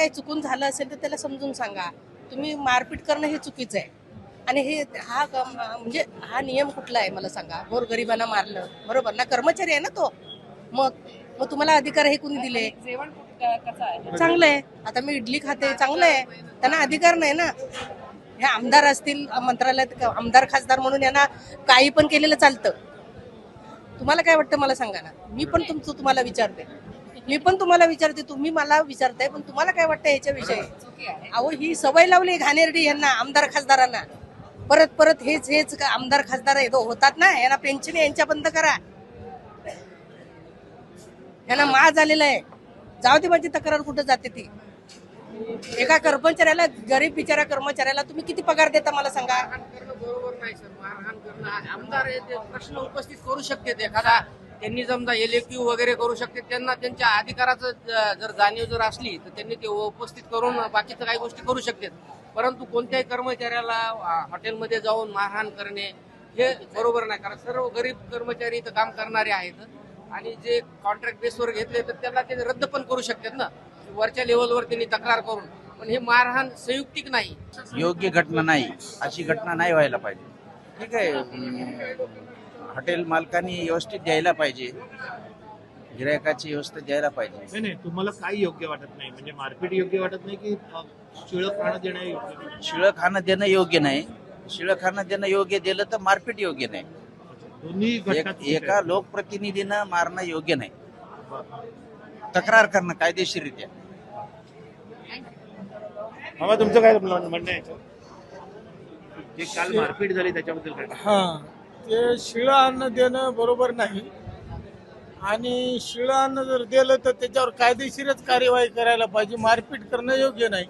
काही चुकून झालं असेल तर त्याला समजून सांगा. तुम्ही मारपीट करणं हे चुकीचं आहे. आणि हे हा म्हणजे हा नियम कुठला आहे मला सांगा. गोरगरिबांना मारलं. बरोबर ना? कर्मचारी आहे ना तो? मग मग तुम्हाला अधिकार हे कुणी दिले? जेवण चांगलं आहे. आता मी इडली खाते चांगलं आहे. त्यांना अधिकार नाही ना? हे आमदार असतील मंत्रालयात आमदार खासदार म्हणून यांना काही पण केलेलं चालतं. तुम्हाला काय वाटतं मला सांगा ना? मी पण तुमचं तुम्हाला विचारते. मी पण तुम्हाला विचारते तुम्ही मला विचारताय पण तुम्हाला काय वाटतं याच्याविषयी अहो ही सवय लावली घाणेरडी यांना आमदार खासदारांना. परत परत हेच हेच का- आमदार खासदार हे होतात ना यांना पेन्शन यांच्या बंद करा. यांना मा झालेला आहे. जाऊ दे माझी तक्रार कुठं जाते ती. एका कर्मचाऱ्याला गरीब बिचारा कर्मचाऱ्याला तुम्ही किती पगार देता मला सांगा? बरोबर नाही सर. मारहाण करणं आमदार प्रश्न उपस्थित करू शकते एखादा त्यांनी समजा एलएक्यू वगैरे करू शकते त्यांना त्यांच्या अधिकाराचं जर जाणीव जर असली तर त्यांनी ते उपस्थित करून बाकीच्या काही गोष्टी करू शकतात. परंतु कोणत्याही कर्मचाऱ्याला हॉटेलमध्ये जाऊन मारहाण करणे हे बरोबर नाही. कारण सर्व गरीब कर्मचारी इथं काम करणारे आहेत आणि जे कॉन्ट्रॅक्ट बेसवर घेतले तर त्याला ते रद्द पण करू शकतात ना. वरच्या लेवलवर त्यांनी तक्रार करून. पण हे मारहाण संयुक्तिक नाही. योग्य घटना नाही. अशी घटना नाही व्हायला पाहिजे. ठीक आहे. हॉटेल मालकांनी व्यवस्थित द्यायला पाहिजे. गिरायकाची व्यवस्था द्यायला पाहिजे. नाही नाही तुम्हाला काही योग्य वाटत नाही. म्हणजे मारपीट योग्य वाटत नाही की अ, शिळं खाणं देणं योग्य नाही? शिळं खाणं देणं योग्य नाही. शिळं खाणं देणं योग्य दिलं तर मारपीट योग्य नाही. दोन्ही घटना एक- चुकीच्या एका आहेत. लोकप्रतिनिधीनं मारणं योग्य नाही. तक्रार करणं कायदेशीररित्या. मामा तुमचं काय म्हणणं म्हणणं आहे? याच्यावर? जे काल मारपीट झाली त्याच्याबद्दल काय? हा. ते शिळं अन्न देणं बरोबर नाही. आणि शिळं अन्न जर दिलं तर त्याच्यावर कायदेशीरच कार्यवाही करायला पाहिजे. मारपीट करणं योग्य नाही.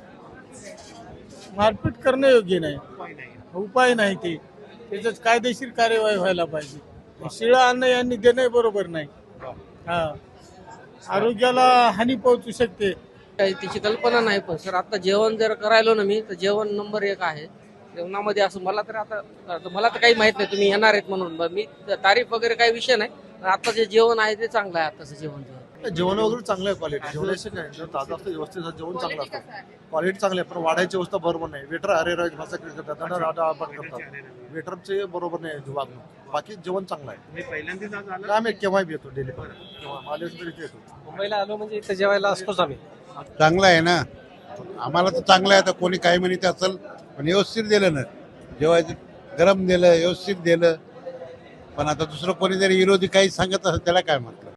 मारपीट करणं योग्य नाही. उपाय नाही ते. त्याच्यात कायदेशीर कार्यवाही व्हायला पाहिजे. शिळं अन्न यांनी देणं बरोबर नाही. हा. आरोग्याला हानी पोहोचू शकते. काही त्याची कल्पना नाही पण सर आता जेवण जर करायलो ना मी तर जेवण नंबर एक आहे. जेवणामध्ये असं मला तर आता आता मला तर काही माहीत नाही तुम्ही येणार आहेत म्हणून. मग मी तारीफ वगैरे काही विषय नाही पण आता जे जेवण आहे ते चांगलं आहे आताचं जेवण जे आहे. जेवण वगैरे चांगलं आहे क्वालिटी जेवणाचं काय ताजं असतं व्यवस्थित असतं, जेवण चांगलं असतं. क्वालिटी चांगली आहे पण वाढायची व्यवस्था बरोबर नाही. वेटर अरे राज भाषा करतात त्यांना राडा आपण करतात. वेटरचे बरोबर नाही वागणं बाकी जेवण चांगलं आहे. तुम्ही पहिल्यांदाच आज आला? तर आम्ही केव्हाही बी येतो डेली केव्हा? येतो. मुंबईला आलो म्हणजे इथं जेवायला असतोच आम्ही. चांगलं आहे ना? आम्हाला तर चांगलं आहे आता कोणी काही म्हणत असेल पण व्यवस्थित दिलं ना. जेवायचं गरम दिलं व्यवस्थित दिलं. पण आता दुसरं कोणी जरी विरोधी काही सांगत असेल त्याला काय म्हटलं?